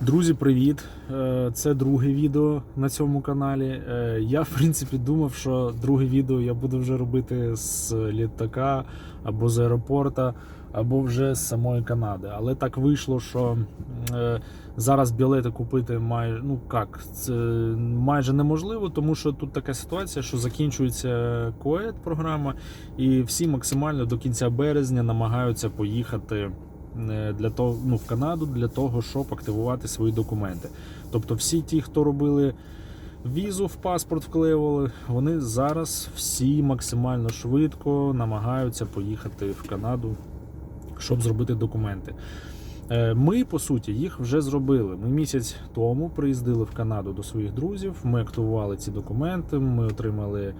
Друзі, привіт! Е, Це друге відео на цьому каналі. Е, Я, в принципі, думав, що друге відео я буду вже робити з літака або з аеропорта, або вже з самої Канади. Але так вийшло, що е, зараз білети купити майже ну як, це майже неможливо, тому що тут така ситуація, що закінчується коед програма, і всі максимально до кінця березня намагаються поїхати для того, ну, в Канаду для того, щоб активувати свої документи. Тобто, всі ті, хто робили візу в паспорт, вклеювали, вони зараз всі максимально швидко намагаються поїхати в Канаду, щоб зробити документи. Е, Ми, по суті, їх вже зробили. Ми місяць тому приїздили в Канаду до своїх друзів. Ми активували ці документи. Ми отримали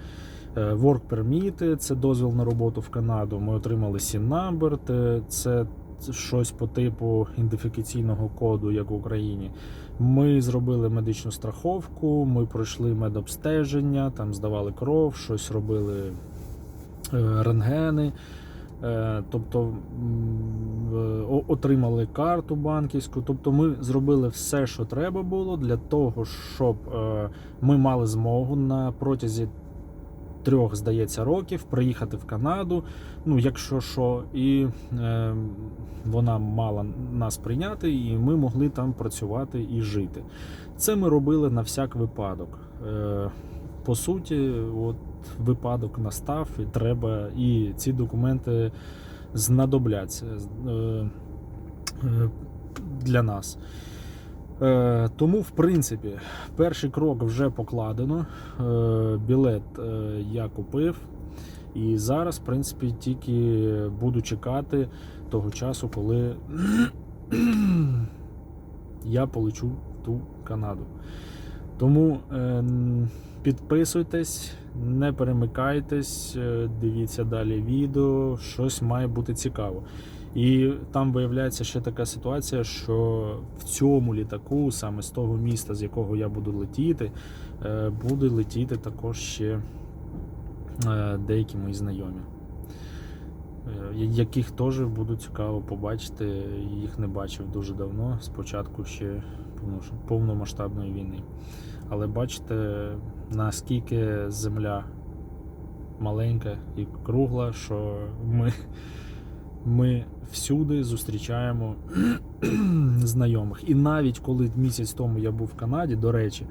е, work permit, це дозвіл на роботу в Канаду. Ми отримали SIN number, це щось по типу ідентифікаційного коду, як в Україні. Ми зробили медичну страховку, ми пройшли медобстеження, там здавали кров, щось робили е, рентгени. Е, Тобто отримали карту банківську. Тобто ми зробили все, що треба було для того, щоб е, ми мали змогу на протязі трьох, здається, років приїхати в Канаду. Ну, якщо що, і е, вона мала нас прийняти, і ми могли там працювати і жити. Це ми робили на всяк випадок. Е, по суті, от випадок настав, і треба, і ці документи знадобляться е, е, для нас. Е, Тому, в принципі, перший крок вже покладено. Е, Білет е, я купив. І зараз, в принципі, тільки буду чекати того часу, коли я полечу в ту Канаду. Тому підписуйтесь, не перемикайтесь, дивіться далі відео, щось має бути цікаво. І там виявляється ще така ситуація, що в цьому літаку, саме з того міста, з якого я буду летіти, е, буде летіти також ще е, деякі мої знайомі, е, яких теж буде цікаво побачити. Їх не бачив дуже давно, спочатку ще повномасштабної війни. Але бачите, наскільки земля маленька і кругла, що ми, ми всюди зустрічаємо знайомих. І навіть коли місяць тому я був в Канаді, до речі,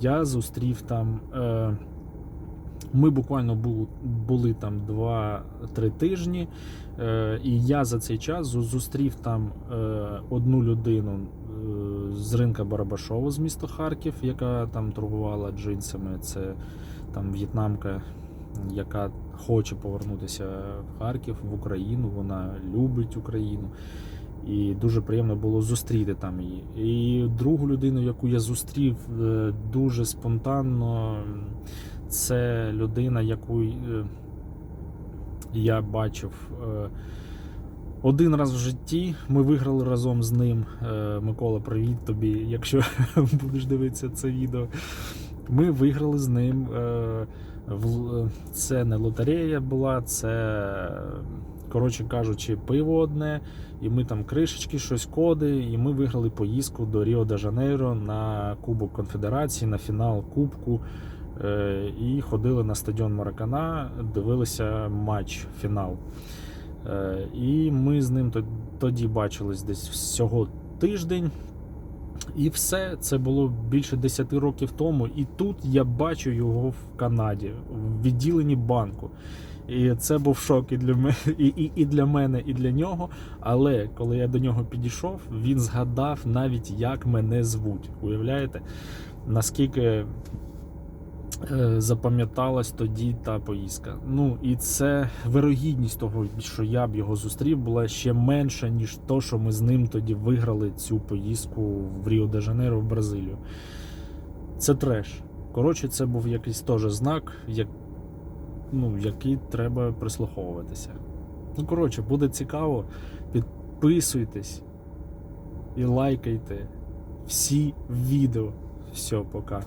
я зустрів там. Е, ми буквально були, були там 2-3 тижні, е, і я за цей час зустрів там е, одну людину е, з ринка Барабашова з міста Харків, яка там торгувала джинсами. Це там в'єтнамка, яка хоче повернутися в Харків, в Україну. Вона любить Україну. І дуже приємно було зустріти там її. І другу людину, яку я зустрів е, дуже спонтанно, це людина, яку е, я бачив е, один раз в житті. Ми виграли разом з ним. Микола, привіт тобі, якщо будеш дивитися це відео. Ми виграли з ним. Це не лотерея була, це, коротше кажучи, пиво одне. І ми там кришечки, щось коди, і ми виграли поїздку до Ріо де Жанейро на Кубок Конфедерації, на фінал Кубку. Е, І ходили на стадіон Маракана, дивилися матч, фінал. Е, І ми з ним тоді бачились десь всього тиждень. І все це було більше 10 років тому. І тут я бачу його в Канаді, в відділенні банку. І це був шок і для мене, і, і, і для мене, і для нього. Але коли я до нього підійшов, він згадав навіть, як мене звуть. Уявляєте? Наскільки запам'яталась тоді та поїздка. Ну і це вирогідність того, що я б його зустрів, була ще менша, ніж то, що ми з ним тоді виграли цю поїздку в Ріо де Жанейро в Бразилію. Це треш. Коротше, це був якийсь теж знак, як, ну, який треба прислуховуватися. Ну, коротше, буде цікаво. Підписуйтесь і лайкайте всі відео. Все, пока.